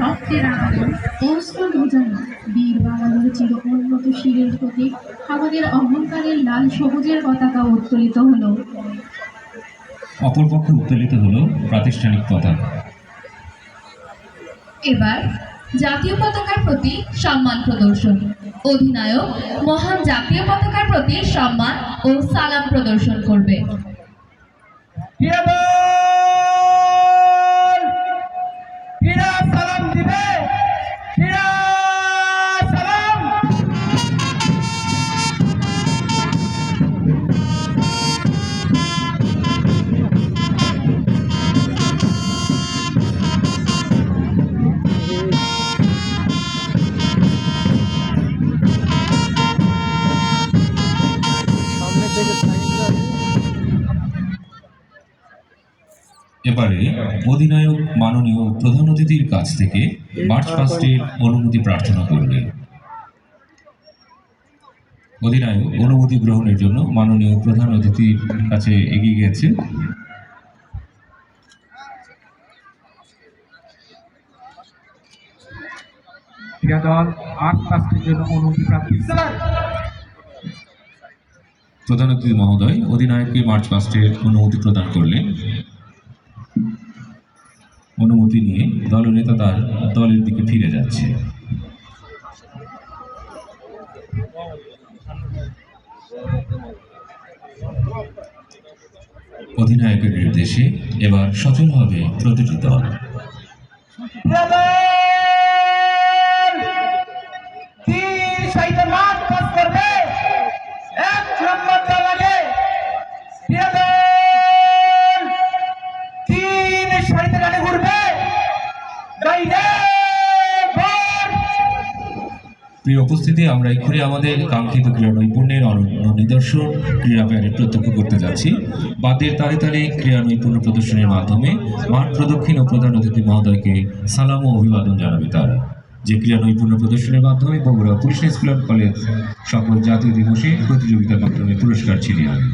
রক্তের আগামন অস্ত্র বোঝানো বীর বাঙালির চির উন্নত শিরের প্রতি আমাদের অহংকারের লাল সবুজের পতাকা উত্তোলিত হলো। অপরপক্ষে উত্তোলিত হলো প্রাতিষ্ঠানিক পতাকা। এবার জাতীয় পতাকার প্রতি সম্মান প্রদর্শন। অধিনায়ক মহান জাতীয় পতাকার প্রতি সম্মান ও সালাম প্রদর্শন করবে। সালাম দিবে। এবারে অধিনায়ক মাননীয় প্রধান অতিথির কাছ থেকে মার্চ পাস্টের অনুমতি প্রার্থনা করবে। অধিনায়ক অনুমতি গ্রহণের জন্য মাননীয় প্রধান অতিথির কাছে এগিয়ে গেছে। ক্রীড়া আট পাঁচটির জন্য অনুমতি প্রাপ্তি। প্রধান অতিথি মহোদয় অধিনায়ককে মার্চ পাস্টের অনুমতি প্রদান করলেন। অনুমতি নিয়ে দলনেতা তার দলের দিকে ফিরে যাচ্ছে। অধিনায়কের নির্দেশে এবার সচল হবে প্রতিটি দল। প্রিয় উপস্থিতি, আমরা এক্ষুনি আমাদের কাঙ্ক্ষিত ক্রীড়া নৈপুণ্যের অনন্য নিদর্শন ক্রীড়া প্যারেড প্রত্যক্ষ করতে যাচ্ছি। বাদের তালে তালে ক্রীড়া নৈপুণ্য প্রদর্শনের মাধ্যমে মাঠ প্রদক্ষিণ ও প্রধান অতিথি মহোদয়কে সালাম ও অভিবাদন জানাবে তারা। যে ক্রীড়া নৈপুণ্য প্রদর্শনের মাধ্যমে বগুড়া পুলিশ স্কুল কলেজ সকল জাতীয় দিবসে প্রতিযোগিতার মাধ্যমে পুরস্কার ছিনিয়ে আনে।